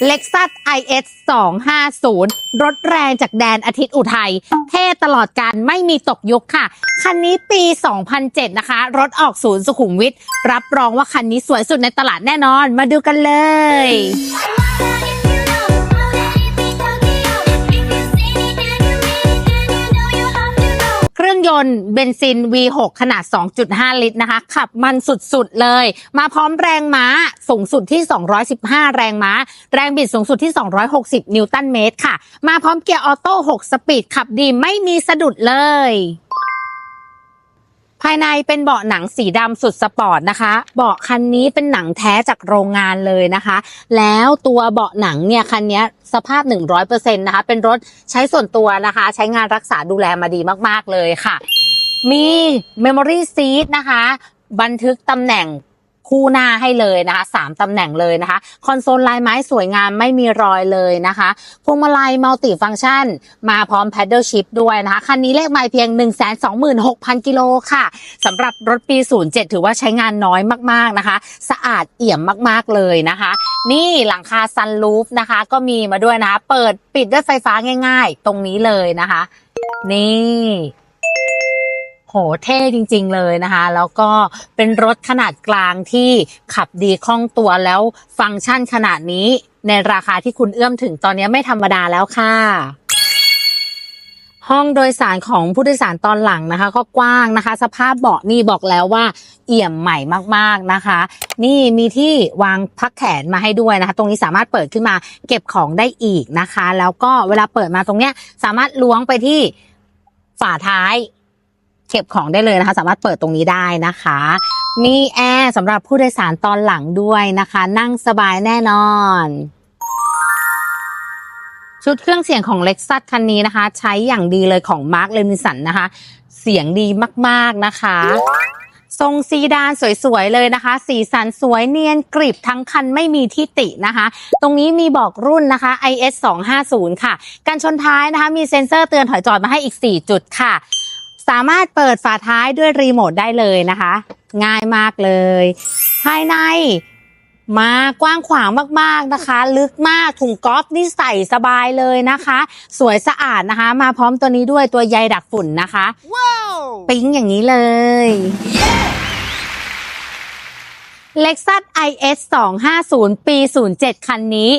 Lexus IS 250 รถแรงจากแดนอาทิตย์อุทัย เท่ตลอดการไม่มีตกยุคค่ะ คันนี้ปี 2007 นะคะ รถออกศูนย์สุขุมวิทรับรองว่าคันนี้สวยสุดในตลาดแน่นอน มาดูกันเลย นต์เบนซิน V6 ขนาด 2.5 ลิตรนะคะ ขับมันสุดๆเลย มาพร้อมแรงม้าสูงสุดที่ 215 แรงม้า แรงบิดสูงสุดที่ 260 นิวตันเมตรค่ะ มาพร้อมเกียร์ออโต้ 6 สปีด ขับดีไม่มีสะดุดเลย ภายในเป็นเบาะหนังสีดำสุดสปอร์ตนะคะ เบาะคันนี้เป็นหนังแท้จากโรงงานเลยนะคะ แล้วตัวเบาะหนังเนี่ยคันนี้สภาพ 100%นะคะ เป็นรถใช้ส่วนตัวนะคะ ใช้งานรักษาดูแลมาดีมาก ๆ เลยค่ะ มี Memory Seat นะคะ บันทึกตำแหน่ง คู่หน้าให้เลยนะคะสามตำแหน่งเลยนะคะ คอนโซลลายไม้สวยงามไม่มีรอยเลยนะคะพวงมาลัยมัลติฟัง c t ชัน มาพร้อม Paddle Shift ด้วยนะคะ คันนี้เลขไมล์เพียง 126,000 กิโลค่ะสำหรับรถปี 07 ถือว่าใช้งานน้อยมากๆนะคะ สะอาดเอี่ยมมากๆเลยนะคะ นี่หลังคาซันลูฟนะคะ ก็มีมาด้วยนะคะ เปิดปิดด้วยไฟฟ้าง่าย ๆ ตรงนี้เลยนะคะ นี่ เท่จริง ๆ เลยนะคะ แล้วก็เป็นรถขนาดกลางที่ขับดีคล่องตัวแล้วฟังก์ชันขนาดนี้ในราคาที่คุณเอื้อมถึงตอนนี้ไม่ธรรมดาแล้วค่ะห้องโดยสารของผู้โดยสารตอนหลังนะคะ ก็กว้างนะคะ สภาพเบาะนี่บอกแล้วว่า เอี่ยมใหม่มากๆนะคะ นี่มีที่วางพักแขนมาให้ด้วยนะคะ ตรงนี้สามารถเปิดขึ้นมาเก็บของได้อีกนะคะ แล้วก็เวลาเปิดมาตรงเนี้ยสามารถล้วงไปที่ฝาท้าย ก็บของได้เลยนะคะ สามารถเปิดตรงนี้ได้นะคะ มีแอร์สำหรับผู้โดยสารตอนหลังด้วยนะคะ นั่งสบายแน่นอน ชุดเครื่องเสียงของ Lexus คันนี้นะคะ ใช้อย่างดีเลยของ Mark l e m i s o n นะคะ เสียงดีมากๆนะคะทรงซีดานสวยๆเลยนะคะ สีสันสวยเนียนกริบทั้งคันไม่มีที่ตินะคะ ตรงนี้มีบอกรุ่นนะคะ IS 250 ค่ะ การชนท้ายนะคะ มีเซ็นเซอร์เตือนถอยจอดมาให้อีก 4 จุดค่ะ สามารถเปิดฝาท้ายด้วยรีโมทได้เลยนะคะ ง่ายมากเลย ภายในมากว้างขวางมากๆนะคะ ลึกมากถุงกอล์ฟนี่ใส่สบายเลยนะคะ สวยสะอาดนะคะ มาพร้อมตัวนี้ด้วยตัวใยดักฝุ่นนะคะปิ๊งอย่างนี้เลย Lexus IS 250 ปี 07 คันนี้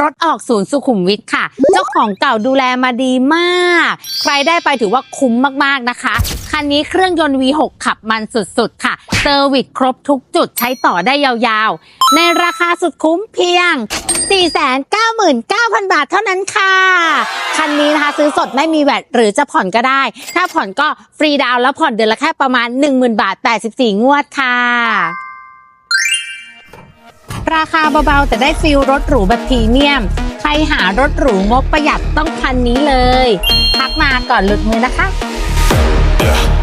รถออกศูนย์สุขุมวิทค่ะ เจ้าของเก่าดูแลมาดีมาก ใครได้ไปถือว่าคุ้มมากๆนะคะ คันนี้เครื่องยนต์ V6 ขับมันสุดๆ ค่ะ เซอร์วิสครบทุกจุดใช้ต่อได้ยาวๆ ในราคาสุดคุ้มเพียง 499,000 บาทเท่านั้นค่ะ คันนี้นะคะซื้อสดไม่มีแวตหรือจะผ่อนก็ได้ ถ้าผ่อนก็ฟรีดาวน์แล้วผ่อนเดือนละแค่ประมาณ 10,000 บาท 84 งวดค่ะ ราคาเบาๆ แต่ได้ฟิลรถหรูแบบพรีเมียม ใครหารถหรูงบประหยัดต้องคันนี้เลย พักมาก่อนหลุดมือนะคะ Yeah.